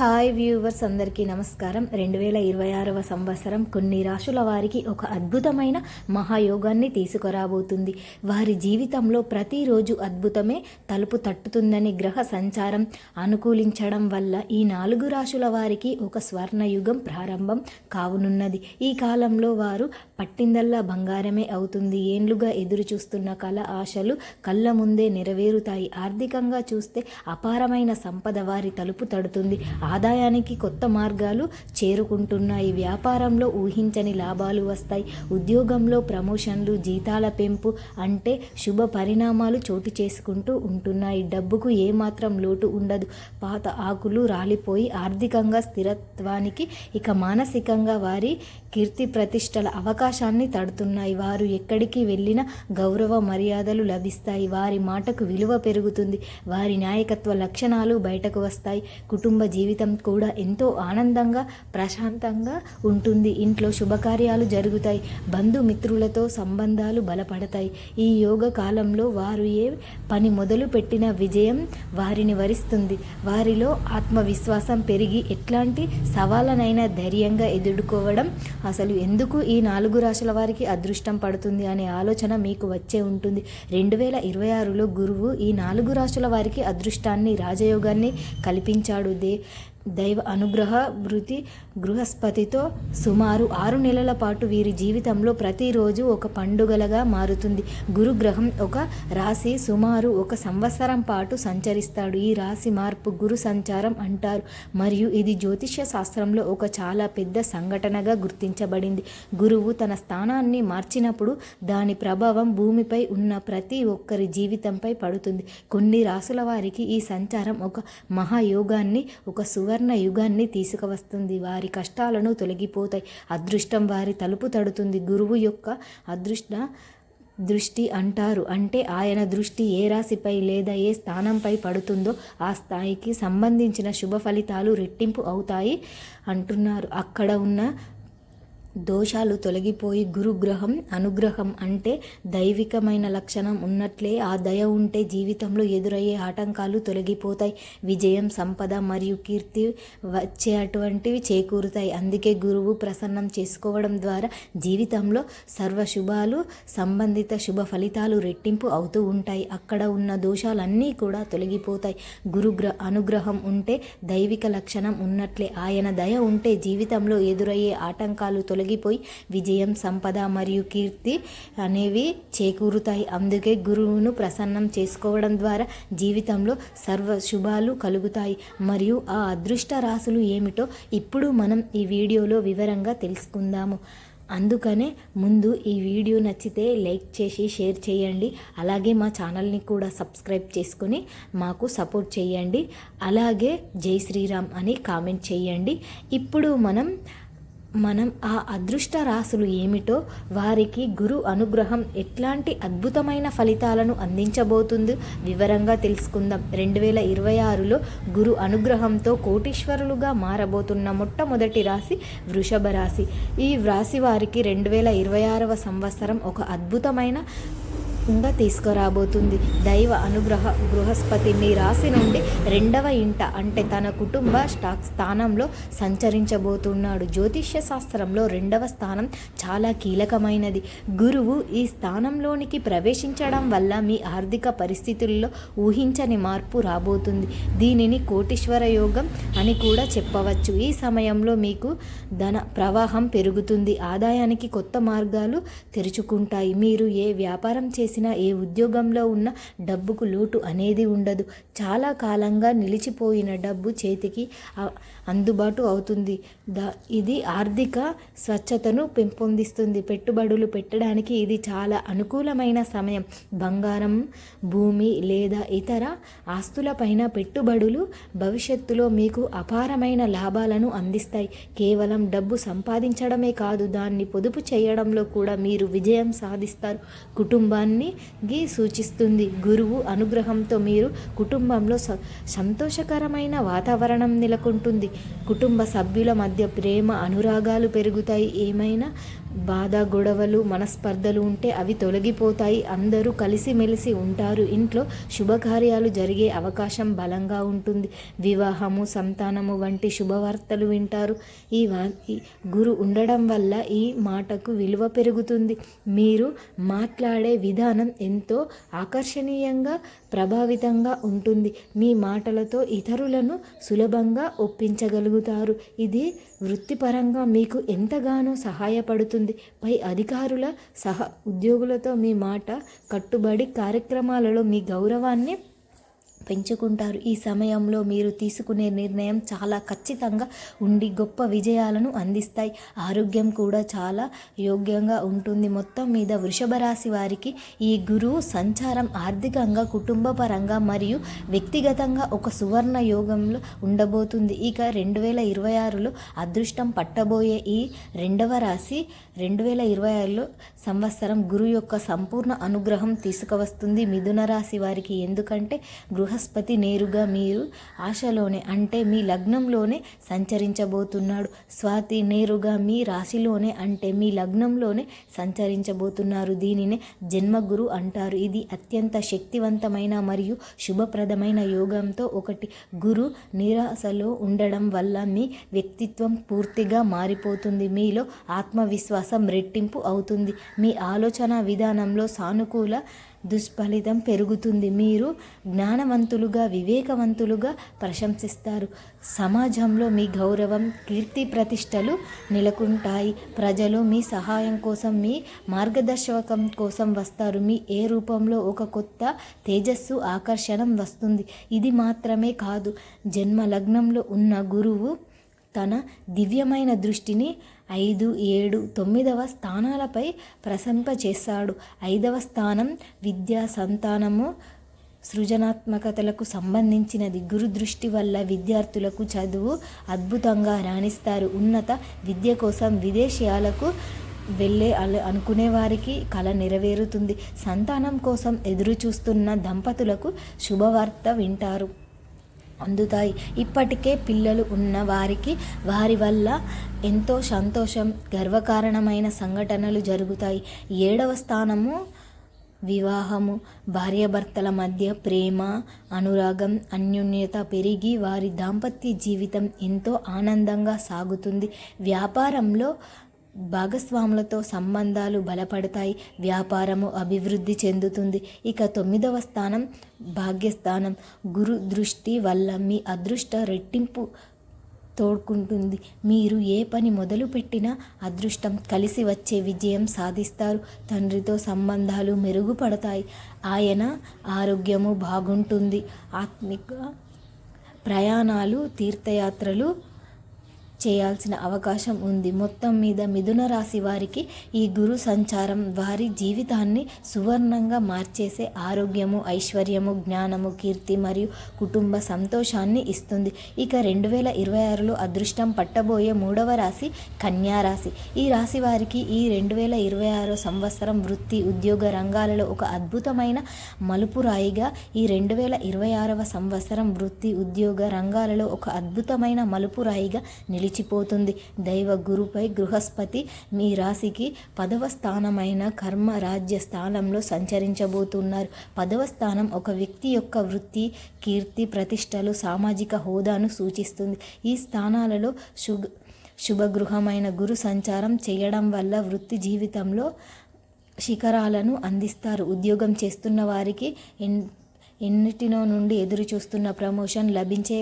Hi viewers అందరికీ నమస్కారం. రెండు వేల ఇరవై ఆరవ సంవత్సరం కొన్ని రాశుల వారికి ఒక అద్భుతమైన మహాయోగాన్ని తీసుకురాబోతుంది. వారి జీవితంలో ప్రతిరోజు అద్భుతమే తలుపు తట్టుతుందని గ్రహ సంచారం అనుకూలించడం వల్ల ఈ నాలుగు రాశుల వారికి ఒక స్వర్ణయుగం ప్రారంభం కావునున్నది ఈ కాలంలో వారు పట్టిందల్లా బంగారమే అవుతుంది. ఏండ్లుగా ఎదురు చూస్తున్న కళ ఆశలు కళ్ళ ముందే నెరవేరుతాయి. ఆర్థికంగా చూస్తే అపారమైన సంపద వారి తలుపు తడుతుంది. ఆదాయానికి కొత్త మార్గాలు చేరుకుంటున్నాయి. వ్యాపారంలో ఊహించని లాభాలు వస్తాయి. ఉద్యోగంలో ప్రమోషన్లు జీతాల పెంపు అంటే శుభ పరిణామాలు చోటు చేసుకుంటూ ఉంటున్నాయి. డబ్బుకు ఏమాత్రం లోటు ఉండదు. పాత ఆకులు రాలిపోయి ఆర్థికంగా స్థిరత్వానికి ఇక మానసికంగా వారి కీర్తి ప్రతిష్టల అవకాశాన్ని తడుతున్నాయి. వారు ఎక్కడికి వెళ్ళినా గౌరవ మర్యాదలు లభిస్తాయి. వారి మాటకు విలువ పెరుగుతుంది. వారి నాయకత్వ లక్షణాలు బయటకు వస్తాయి. కుటుంబ జీవితం కూడా ఎంతో ఆనందంగా ప్రశాంతంగా ఉంటుంది. ఇంట్లో శుభకార్యాలు జరుగుతాయి. బంధుమిత్రులతో సంబంధాలు బలపడతాయి. ఈ యోగ కాలంలో వారు ఏ పని మొదలు పెట్టిన విజయం వారిని వరిస్తుంది. వారిలో ఆత్మవిశ్వాసం పెరిగి ఎట్లాంటి సవాళ్ళనైనా ధైర్యంగా ఎదుర్కోవడం అసలు ఎందుకు ఈ నాలుగు రాశుల వారికి అదృష్టం పడుతుంది అనే ఆలోచన మీకు వచ్చే ఉంటుంది. రెండు వేల ఇరవై ఆరులో గురువు ఈ నాలుగు రాశుల వారికి అదృష్టాన్ని రాజయోగాన్ని కల్పించాడు. దే దైవ అనుగ్రహ వృత్తి గృహస్పతితో సుమారు ఆరు నెలల పాటు వీరి జీవితంలో ప్రతిరోజు ఒక పండుగలగా మారుతుంది. గురుగ్రహం ఒక రాశి సుమారు ఒక సంవత్సరం పాటు సంచరిస్తాడు. ఈ రాశి మార్పు గురు సంచారం అంటారు. మరియు ఇది జ్యోతిష్య శాస్త్రంలో ఒక చాలా పెద్ద సంఘటనగా గుర్తించబడింది. గురువు తన స్థానాన్ని మార్చినప్పుడు దాని ప్రభావం భూమిపై ఉన్న ప్రతి ఒక్కరి జీవితంపై పడుతుంది. కొన్ని రాసుల వారికి ఈ సంచారం ఒక మహాయోగాన్ని ఒక సువర్ణ యుగాన్ని తీసుకువస్తుంది. వారి కష్టాలను తొలగిపోతాయి. అదృష్టం వారి తలుపు తడుతుంది. గురువు యొక్క అదృష్ట దృష్టి అంటారు. అంటే ఆయన దృష్టి ఏ రాశిపై లేదా ఏ స్థానంపై పడుతుందో ఆ స్థాయికి సంబంధించిన శుభ ఫలితాలు రెట్టింపు అవుతాయి అంటున్నారు. అక్కడ ఉన్న దోషాలు తొలగిపోయి గురుగ్రహం అనుగ్రహం అంటే దైవికమైన లక్షణం ఉన్నట్లే ఆ దయ ఉంటే జీవితంలో ఎదురయ్యే ఆటంకాలు తొలగిపోతాయి. విజయం సంపద మరియు కీర్తి వచ్చే అటువంటివి చేకూరుతాయి. అందుకే గురువు ప్రసన్నం చేసుకోవడం ద్వారా జీవితంలో సర్వ శుభాలు సంబంధిత శుభ ఫలితాలు రెట్టింపు అవుతూ ఉంటాయి. అక్కడ ఉన్న దోషాలన్నీ కూడా తొలగిపోతాయి. గురుగ్ర అనుగ్రహం ఉంటే దైవిక లక్షణం ఉన్నట్లే. ఆయన దయ ఉంటే జీవితంలో ఎదురయ్యే ఆటంకాలు తొలగిపోయి విజయం సంపద మరియు కీర్తి అనేవి చేకూరుతాయి. అందుకే గురువును ప్రసన్నం చేసుకోవడం ద్వారా జీవితంలో సర్వ శుభాలు కలుగుతాయి. మరియు ఆ అదృష్ట రాశులు ఏమిటో ఇప్పుడు మనం ఈ వీడియోలో వివరంగా తెలుసుకుందాము. అందుకనే ముందు ఈ వీడియో నచ్చితే లైక్ చేసి షేర్ చేయండి. అలాగే మా ఛానల్ని కూడా సబ్స్క్రైబ్ చేసుకొని మాకు సపోర్ట్ చేయండి. అలాగే జై శ్రీరామ్ అని కామెంట్ చేయండి. ఇప్పుడు మనం మనం ఆ అదృష్ట రాశులు ఏమిటో వారికి గురు అనుగ్రహం ఎట్లాంటి అద్భుతమైన ఫలితాలను అందించబోతుందో వివరంగా తెలుసుకుందాం. రెండు వేల ఇరవై ఆరులో గురు అనుగ్రహంతో కోటీశ్వరులుగా మారబోతున్న మొట్టమొదటి రాశి వృషభ రాశి. ఈ రాశి వారికి రెండు వేల ఇరవై ఆరవ సంవత్సరం ఒక అద్భుతమైన తప్పకుండా తీసుకురాబోతుంది. దైవ అనుగ్రహ బృహస్పతి మీ రాశి నుండి రెండవ ఇంట అంటే తన కుటుంబ స్టాక్ స్థానంలో సంచరించబోతున్నాడు. జ్యోతిష్య శాస్త్రంలో రెండవ స్థానం చాలా కీలకమైనది. గురువు ఈ స్థానంలోనికి ప్రవేశించడం వల్ల మీ ఆర్థిక పరిస్థితుల్లో ఊహించని మార్పు రాబోతుంది. దీనిని కోటీశ్వర యోగం అని కూడా చెప్పవచ్చు. ఈ సమయంలో మీకు ధన ప్రవాహం పెరుగుతుంది. ఆదాయానికి కొత్త మార్గాలు తెరుచుకుంటాయి. మీరు ఏ వ్యాపారం చేసిన ఏ ఉద్యోగంలో ఉన్న డబ్బుకు లోటు అనేది ఉండదు. చాలా కాలంగా నిలిచిపోయిన డబ్బు చేతికి అందుబాటు అవుతుంది. ద ఇది ఆర్థిక స్వచ్ఛతను పెంపొందిస్తుంది. పెట్టుబడులు పెట్టడానికి ఇది చాలా అనుకూలమైన సమయం. బంగారం భూమి లేదా ఇతర ఆస్తులపైన పెట్టుబడులు భవిష్యత్తులో మీకు అపారమైన లాభాలను అందిస్తాయి. కేవలం డబ్బు సంపాదించడమే కాదు దాన్ని పొదుపు చేయడంలో కూడా మీరు విజయం సాధిస్తారు. కుటుంబాన్ని సూచిస్తుంది. గురువు అనుగ్రహంతో మీరు కుటుంబంలో సంతోషకరమైన వాతావరణం నెలకొంటుంది. కుటుంబ సభ్యుల మధ్య ప్రేమ అనురాగాలు పెరుగుతాయి. ఏమైనా బాధ గొడవలు మనస్పర్ధలు ఉంటే అవి తొలగిపోతాయి. అందరూ కలిసిమెలిసి ఉంటారు. ఇంట్లో శుభకార్యాలు జరిగే అవకాశం బలంగా ఉంటుంది. వివాహము సంతానము వంటి శుభవార్తలు వింటారు. ఈ వా గురు ఉండడం వల్ల ఈ మాటకు విలువ పెరుగుతుంది. మీరు మాట్లాడే విధానం ఎంతో ఆకర్షణీయంగా ప్రభావితంగా ఉంటుంది. మీ మాటలతో ఇతరులను సులభంగా ఒప్పించగలుగుతారు. ఇది వృత్తిపరంగా మీకు ఎంతగానో సహాయపడుతుంది. పై అధికారుల సహ ఉద్యోగులతో మీ మాట కట్టుబడి కార్యక్రమాలలో మీ గౌరవాన్ని పెంచుకుంటారు. ఈ సమయంలో మీరు తీసుకునే నిర్ణయం చాలా ఖచ్చితంగా ఉండి గొప్ప విజయాలను అందిస్తాయి. ఆరోగ్యం కూడా చాలా యోగ్యంగా ఉంటుంది. మొత్తం మీద వృషభ రాశి వారికి ఈ గురువు సంచారం ఆర్థికంగా కుటుంబపరంగా మరియు వ్యక్తిగతంగా ఒక సువర్ణ యోగంలో ఉండబోతుంది. ఇక రెండు వేల ఇరవై ఆరులో అదృష్టం పట్టబోయే ఈ రెండవ రాశి రెండు వేల ఇరవై ఆరులో సంవత్సరం గురు యొక్క సంపూర్ణ అనుగ్రహం తీసుకువస్తుంది. మిథున రాశి వారికి ఎందుకంటే గృహ బృహస్పతి నేరుగా మీరు ఆశలోనే అంటే మీ లగ్నంలోనే సంచరించబోతున్నాడు. స్వాతి నేరుగా మీ రాశిలోనే అంటే మీ లగ్నంలోనే సంచరించబోతున్నారు. దీనినే జన్మగురు అంటారు. ఇది అత్యంత శక్తివంతమైన మరియు శుభప్రదమైన యోగంతో ఒకటి. గురు నిరాశలో ఉండడం వల్ల మీ వ్యక్తిత్వం పూర్తిగా మారిపోతుంది. మీలో ఆత్మవిశ్వాసం రెట్టింపు అవుతుంది. మీ ఆలోచన విధానంలో సానుకూల దుష్ఫలితం పెరుగుతుంది. మీరు జ్ఞానవంతులుగా వివేకవంతులుగా ప్రశంసిస్తారు. సమాజంలో మీ గౌరవం కీర్తి ప్రతిష్టలు నెలకొంటాయి. ప్రజలు మీ సహాయం కోసం మీ మార్గదర్శకం కోసం వస్తారు. మీ ఏ రూపంలో ఒక కొత్త తేజస్సు ఆకర్షణం వస్తుంది. ఇది మాత్రమే కాదు. జన్మ లగ్నంలో ఉన్న గురువు తన దివ్యమైన దృష్టిని ఐదు ఏడు తొమ్మిదవ స్థానాలపై ప్రసంపచేశాడు ఐదవ స్థానం విద్యా సంతానము. సృజనాత్మకతలకు సంబంధించినది గురు దృష్టి వల్ల విద్యార్థులకు చదువు అద్భుతంగా రాణిస్తారు. ఉన్నత విద్య కోసం విదేశీయాలకు వెళ్ళే అనుకునే వారికి కళ నెరవేరుతుంది. సంతానం కోసం ఎదురు చూస్తున్న దంపతులకు శుభవార్త వింటారు. అందుతాయి. ఇప్పటికే పిల్లలు ఉన్న వారికి వారి వల్ల ఎంతో సంతోషం గర్వకారణమైన సంఘటనలు జరుగుతాయి. ఏడవ స్థానము వివాహము. భార్యాభర్తల మధ్య ప్రేమ అనురాగం అన్యోన్యత పెరిగి వారి దాంపత్య జీవితం ఎంతో ఆనందంగా సాగుతుంది. వ్యాపారంలో భాగస్వాములతో సంబంధాలు బలపడతాయి వ్యాపారము అభివృద్ధి చెందుతుంది. ఇక తొమ్మిదవ స్థానం భాగ్యస్థానం. గురు దృష్టి వల్ల మీ అదృష్ట రెట్టింపు తోడ్కుంటుంది. మీరు ఏ పని మొదలుపెట్టినా అదృష్టం కలిసి వచ్చే విజయం సాధిస్తారు. తండ్రితో సంబంధాలు మెరుగుపడతాయి. ఆయన ఆరోగ్యము బాగుంటుంది. ఆత్మిక ప్రయాణాలు తీర్థయాత్రలు చేయాల్సిన అవకాశం ఉంది. మొత్తం మీద మిథున రాశి వారికి ఈ గురు సంచారం వారి జీవితాన్ని సువర్ణంగా మార్చేసే ఆరోగ్యము ఐశ్వర్యము జ్ఞానము కీర్తి మరియు కుటుంబ సంతోషాన్ని ఇస్తుంది. ఇక రెండు వేల ఇరవై ఆరులో అదృష్టం పట్టబోయే మూడవ రాశి కన్యారాశి ఈ రాశి వారికి ఈ రెండు వేల ఇరవై ఆరో సంవత్సరం వృత్తి ఉద్యోగ రంగాలలో ఒక అద్భుతమైన మలుపురాయిగా ఈ రెండు వేల ఇరవై ఆరవ సంవత్సరం వృత్తి ఉద్యోగ రంగాలలో ఒక అద్భుతమైన మలుపురాయిగా నిలి నిలిచిపోతుంది దైవ గురుపై గృహస్పతి మీ రాశికి పదవ స్థానమైన కర్మ రాజ్య స్థానంలో సంచరించబోతున్నారు. పదవ స్థానం ఒక వ్యక్తి యొక్క వృత్తి కీర్తి ప్రతిష్టలు సామాజిక హోదాను సూచిస్తుంది. ఈ స్థానాలలో శుభ శుభగృహమైన గురు సంచారం చేయడం వల్ల వృత్తి జీవితంలో శిఖరాలను అందిస్తారు. ఉద్యోగం చేస్తున్న వారికి ఎన్ ఎన్నిటినో నుండి ఎదురు చూస్తున్న ప్రమోషన్ లభించే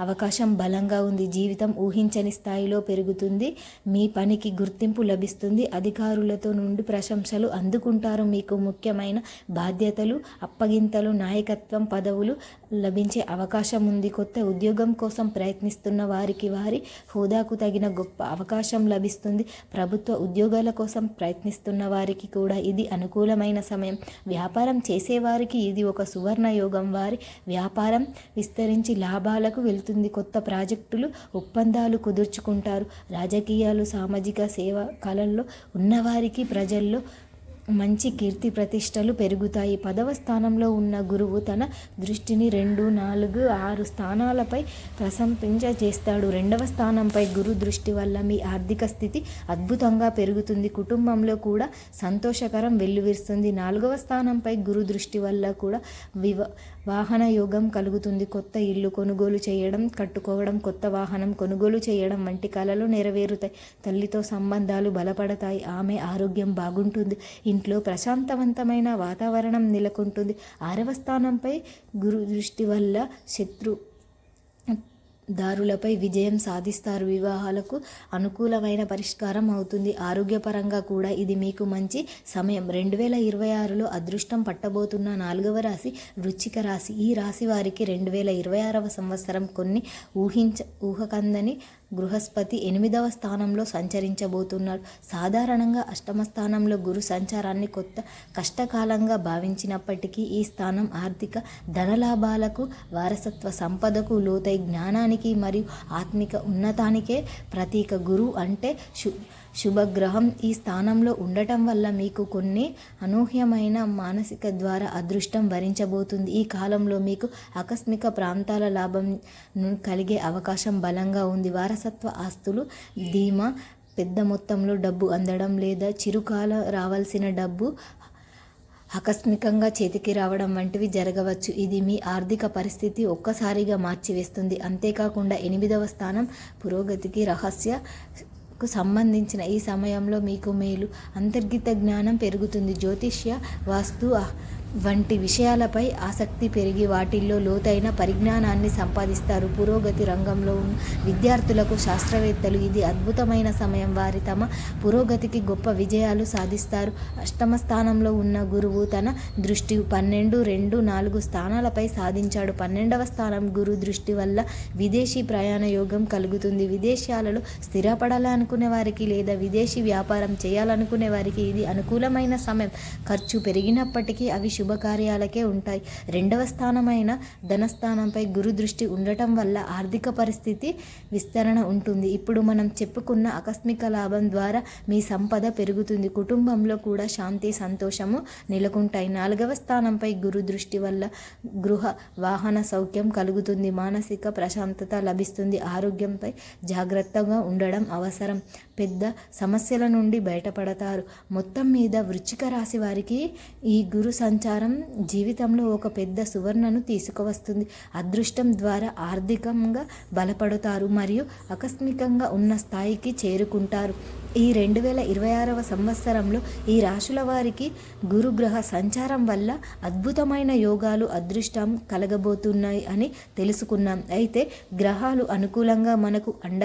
అవకాశం బలంగా ఉంది. జీవితం ఊహించని స్థాయిలో పెరుగుతుంది. మీ పనికి గుర్తింపు లభిస్తుంది. అధికారులతో నుండి ప్రశంసలు అందుకుంటారు. మీకు ముఖ్యమైన బాధ్యతలు అప్పగింతలు నాయకత్వం పదవులు లభించే అవకాశం ఉంది. కొత్త ఉద్యోగం కోసం ప్రయత్నిస్తున్న వారికి వారి హోదాకు తగిన గొప్ప అవకాశం లభిస్తుంది. ప్రభుత్వ ఉద్యోగాల కోసం ప్రయత్నిస్తున్న వారికి కూడా ఇది అనుకూలమైన సమయం. వ్యాపారం చేసేవారికి ఇది ఒక సువర్ణ యోగం వారి వ్యాపారం విస్తరించి లాభాలకు వెళ్తుంది. కొత్త ప్రాజెక్టులు ఒప్పందాలు కుదుర్చుకుంటారు. రాజకీయాలు సామాజిక సేవ కళల్లో ఉన్నవారికి ప్రజల్లో మంచి కీర్తి ప్రతిష్టలు పెరుగుతాయి. పదవ స్థానంలో ఉన్న గురువు తన దృష్టిని రెండు నాలుగు ఆరు స్థానాలపై ప్రశంపించేస్తాడు రెండవ స్థానంపై గురు దృష్టి వల్ల మీ ఆర్థిక స్థితి అద్భుతంగా పెరుగుతుంది. కుటుంబంలో కూడా సంతోషకరం వెల్లువిరుస్తుంది. నాలుగవ స్థానంపై గురు దృష్టి వల్ల కూడా వివ వాహన యోగం కలుగుతుంది. కొత్త ఇల్లు కొనుగోలు చేయడం కట్టుకోవడం కొత్త వాహనం కొనుగోలు చేయడం వంటి కళలు నెరవేరుతాయి. తల్లితో సంబంధాలు బలపడతాయి. ఆమె ఆరోగ్యం బాగుంటుంది. ఇంట్లో ప్రశాంతవంతమైన వాతావరణం నెలకొంటుంది. ఆరవ స్థానంపై గురు దృష్టి వల్ల శత్రు దారులపై విజయం సాధిస్తారు. వివాహాలకు అనుకూలమైన పరిష్కారం అవుతుంది. ఆరోగ్యపరంగా కూడా ఇది మీకు మంచి సమయం. రెండు వేల ఇరవై ఆరులో అదృష్టం పట్టబోతున్న నాలుగవ రాశి వృచ్చిక రాశి. ఈ రాశి వారికి రెండు వేల ఇరవై ఆరవ సంవత్సరం కొన్ని ఊహించ ఊహకందని బృహస్పతి ఎనిమిదవ స్థానంలో సంచరించబోతున్నాడు సాధారణంగా అష్టమ స్థానంలో గురు సంచారాన్ని కొత్త కష్టకాలంగా భావించినప్పటికీ ఈ స్థానం ఆర్థిక ధనలాభాలకు వారసత్వ సంపదకు లోతై జ్ఞానానికి మరియు ఆత్మిక ఉన్నతానికే ప్రతీక గురు అంటే శు శుభగ్రహం ఈ స్థానంలో ఉండటం వల్ల మీకు కొన్ని అనూహ్యమైన మానసిక ద్వారా అదృష్టం భరించబోతుంది ఈ కాలంలో మీకు ఆకస్మిక ప్రాంతాల లాభం కలిగే అవకాశం బలంగా ఉంది. వారసత్వ ఆస్తులు ధీమా పెద్ద మొత్తంలో డబ్బు అందడం లేదా చిరుకాల రావాల్సిన డబ్బు ఆకస్మికంగా చేతికి రావడం వంటివి జరగవచ్చు. ఇది మీ ఆర్థిక పరిస్థితి ఒక్కసారిగా మార్చివేస్తుంది. అంతేకాకుండా ఎనిమిదవ స్థానం పురోగతికి రహస్య కు సంబంధించిన ఈ సమయంలో మీకు మేలు. అంతర్గత జ్ఞానం పెరుగుతుంది. జ్యోతిష్య వాస్తు వంటి విషయాలపై ఆసక్తి పెరిగి వాటిల్లో లోతైన పరిజ్ఞానాన్ని సంపాదిస్తారు. పురోగతి రంగంలో ఉన్న విద్యార్థులకు శాస్త్రవేత్తలు ఇది అద్భుతమైన సమయం. వారి తమ పురోగతికి గొప్ప విజయాలు సాధిస్తారు. అష్టమ స్థానంలో ఉన్న గురువు తన దృష్టి పన్నెండు రెండు నాలుగు స్థానాలపై సాధించాడు. పన్నెండవ స్థానం గురు దృష్టి వల్ల విదేశీ ప్రయాణ యోగం కలుగుతుంది. విదేశాలలో స్థిరపడాలనుకునే వారికి లేదా విదేశీ వ్యాపారం చేయాలనుకునే వారికి ఇది అనుకూలమైన సమయం. ఖర్చు పెరిగినప్పటికీ అవి శుభకార్యాలకే ఉంటాయి. రెండవ స్థానమైన ధనస్థానంపై గురు దృష్టి ఉండటం వల్ల ఆర్థిక పరిస్థితి విస్తరణ ఉంటుంది. ఇప్పుడు మనం చెప్పుకున్న ఆకస్మిక లాభం ద్వారా మీ సంపద పెరుగుతుంది. కుటుంబంలో కూడా శాంతి సంతోషము నెలకొంటాయి. నాలుగవ స్థానంపై గురు దృష్టి వల్ల గృహ వాహన సౌఖ్యం కలుగుతుంది. మానసిక ప్రశాంతత లభిస్తుంది. ఆరోగ్యంపై జాగ్రత్తగా ఉండడం అవసరం. పెద్ద సమస్యల నుండి బయటపడతారు. మొత్తం మీద వృచ్చిక రాశి వారికి ఈ గురు సంచారం జీవితంలో ఒక పెద్ద సువర్ణను తీసుకువస్తుంది. అదృష్టం ద్వారా ఆర్థికంగా బలపడతారు మరియు ఆకస్మికంగా ఉన్న స్థాయికి చేరుకుంటారు. ఈ రెండు వేల ఇరవై ఆరవ సంవత్సరంలో ఈ రాశుల వారికి గురుగ్రహ సంచారం వల్ల అద్భుతమైన యోగాలు అదృష్టం కలగబోతున్నాయి అని తెలుసుకున్నాం. అయితే గ్రహాలు అనుకూలంగా మనకు అండ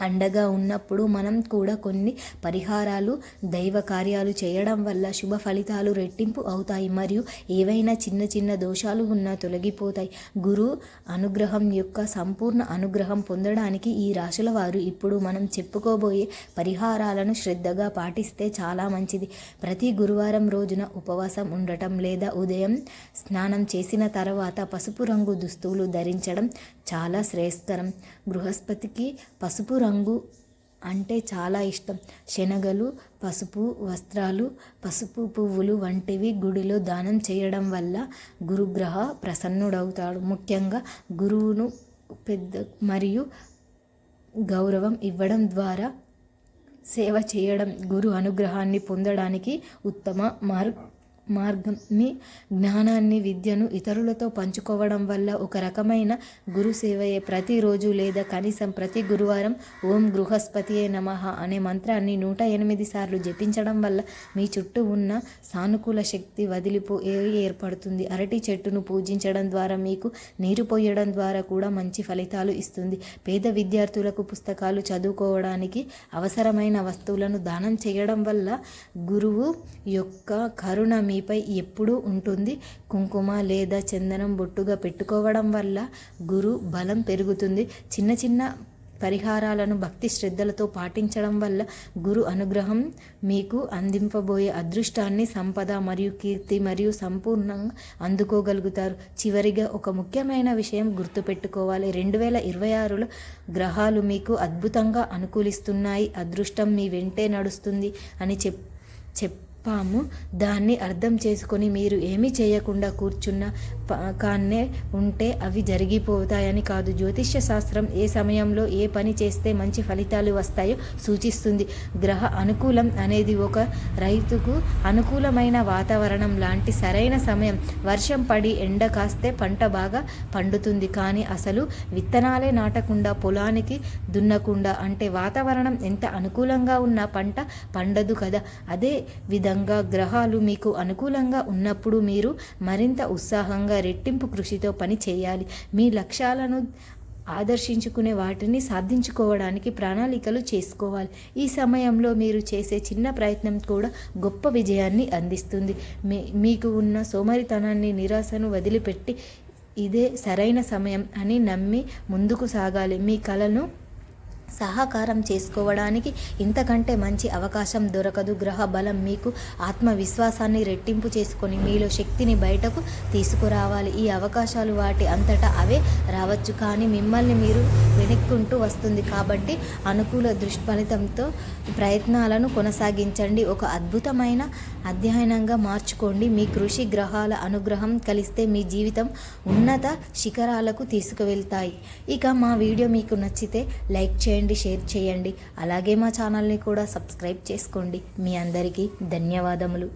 అండగా ఉన్నప్పుడు మనం కూడా కొన్ని పరిహారాలు దైవ కార్యాలు చేయడం వల్ల శుభ ఫలితాలు రెట్టింపు అవుతాయి. మరియు ఏవైనా చిన్న చిన్న దోషాలు ఉన్నా తొలగిపోతాయి. గురు అనుగ్రహం యొక్క సంపూర్ణ అనుగ్రహం పొందడానికి ఈ రాశుల వారు ఇప్పుడు మనం చెప్పుకోబోయే పరిహారాలను శ్రద్ధగా పాటిస్తే చాలా మంచిది. ప్రతి గురువారం రోజున ఉపవాసం ఉండటం లేదా ఉదయం స్నానం చేసిన తర్వాత పసుపు రంగు దుస్తువులు ధరించడం చాలా శ్రేయస్కరం. బృహస్పతికి పసుపు రంగు అంటే చాలా ఇష్టం. శనగలు పసుపు వస్త్రాలు పసుపు పువ్వులు వంటివి గుడిలో దానం చేయడం వల్ల గురుగ్రహ ప్రసన్నుడవుతాడు. ముఖ్యంగా గురువును పెద్ద మరియు గౌరవం ఇవ్వడం ద్వారా సేవ చేయడం గురు అనుగ్రహాన్ని పొందడానికి ఉత్తమ మార్గం మార్గంని జ్ఞానాన్ని విద్యను ఇతరులతో పంచుకోవడం వల్ల ఒక రకమైన గురు సేవయే ప్రతిరోజు లేదా కనీసం ప్రతి గురువారం ఓం గృహస్పతియే నమ అనే మంత్రాన్ని నూట ఎనిమిది సార్లు జపించడం వల్ల మీ చుట్టూ ఉన్న సానుకూల శక్తి వదిలిపో ఏర్పడుతుంది? అరటి చెట్టును పూజించడం ద్వారా మీకు నీరు పోయడం ద్వారా కూడా మంచి ఫలితాలు ఇస్తుంది. పేద విద్యార్థులకు పుస్తకాలు చదువుకోవడానికి అవసరమైన వస్తువులను దానం చేయడం వల్ల గురువు యొక్క కరుణ మీ మీపై ఎప్పుడూ ఉంటుంది. కుంకుమ లేదా చందనం బొట్టుగా పెట్టుకోవడం వల్ల గురు బలం పెరుగుతుంది. చిన్న చిన్న పరిహారాలను భక్తి శ్రద్ధలతో పాటించడం వల్ల గురు అనుగ్రహం మీకు అందింపబోయే అదృష్టాన్ని సంపద మరియు కీర్తి మరియు సంపూర్ణంగా అందుకోగలుగుతారు. చివరిగా ఒక ముఖ్యమైన విషయం గుర్తుపెట్టుకోవాలి. రెండు వేల ఇరవై ఆరులో గ్రహాలు మీకు అద్భుతంగా అనుకూలిస్తున్నాయి. అదృష్టం మీ వెంటే నడుస్తుంది అని చెప్ చెప్ పాము దాన్ని అర్థం చేసుకొని మీరు ఏమీ చేయకుండా కూర్చున్న ప- కాన్నే ఉంటే అవి జరిగిపోతాయని కాదు. జ్యోతిష్య శాస్త్రం ఏ సమయంలో ఏ పని చేస్తే మంచి ఫలితాలు వస్తాయో సూచిస్తుంది. గ్రహ అనుకూలం అనేది ఒక రైతుకు అనుకూలమైన వాతావరణం లాంటి సరైన సమయం. వర్షం పడి ఎండ కాస్తే పంట బాగా పండుతుంది. కానీ అసలు విత్తనాలే నాటకుండా పొలానికి దున్నకుండా అంటే వాతావరణం ఎంత అనుకూలంగా ఉన్న పంట పండదు కదా. అదే విధంగా గ్రహాలు మీకు అనుకూలంగా ఉన్నప్పుడు మీరు మరింత ఉత్సాహంగా రెట్టింపు కృషితో పని చేయాలి. మీ లక్ష్యాలను ఆదర్శించుకునే వాటిని సాధించుకోవడానికి ప్రణాళికలు చేసుకోవాలి. ఈ సమయంలో మీరు చేసే చిన్న ప్రయత్నం కూడా గొప్ప విజయాన్ని అందిస్తుంది. మీ మీకు ఉన్న సోమరితనాన్ని నిరాశను వదిలిపెట్టి ఇదే సరైన సమయం అని నమ్మి ముందుకు సాగాలి. మీ కలను సహకారం చేసుకోవడానికి ఇంతకంటే మంచి అవకాశం దొరకదు. గ్రహ బలం మీకు ఆత్మవిశ్వాసాన్ని రెట్టింపు చేసుకొని మీలో శక్తిని బయటకు తీసుకురావాలి. ఈ అవకాశాలు వాటి అంతటా అవే రావచ్చు. కానీ మిమ్మల్ని మీరు వెనక్కుంటూ వస్తుంది. కాబట్టి అనుకూల దృష్ఫలితంతో ప్రయత్నాలను కొనసాగించండి. ఒక అద్భుతమైన అధ్యయనంగా మార్చుకోండి. మీ కృషి గ్రహాల అనుగ్రహం కలిస్తే మీ జీవితం ఉన్నత శిఖరాలకు తీసుకువెళ్తాయి. ఇక మా వీడియో మీకు నచ్చితే లైక్ చేయండి. చేయండి షేర్ చేయండి. అలాగే మా ఛానల్ని కూడా సబ్స్క్రైబ్ చేసుకోండి. మీ అందరికీ ధన్యవాదములు.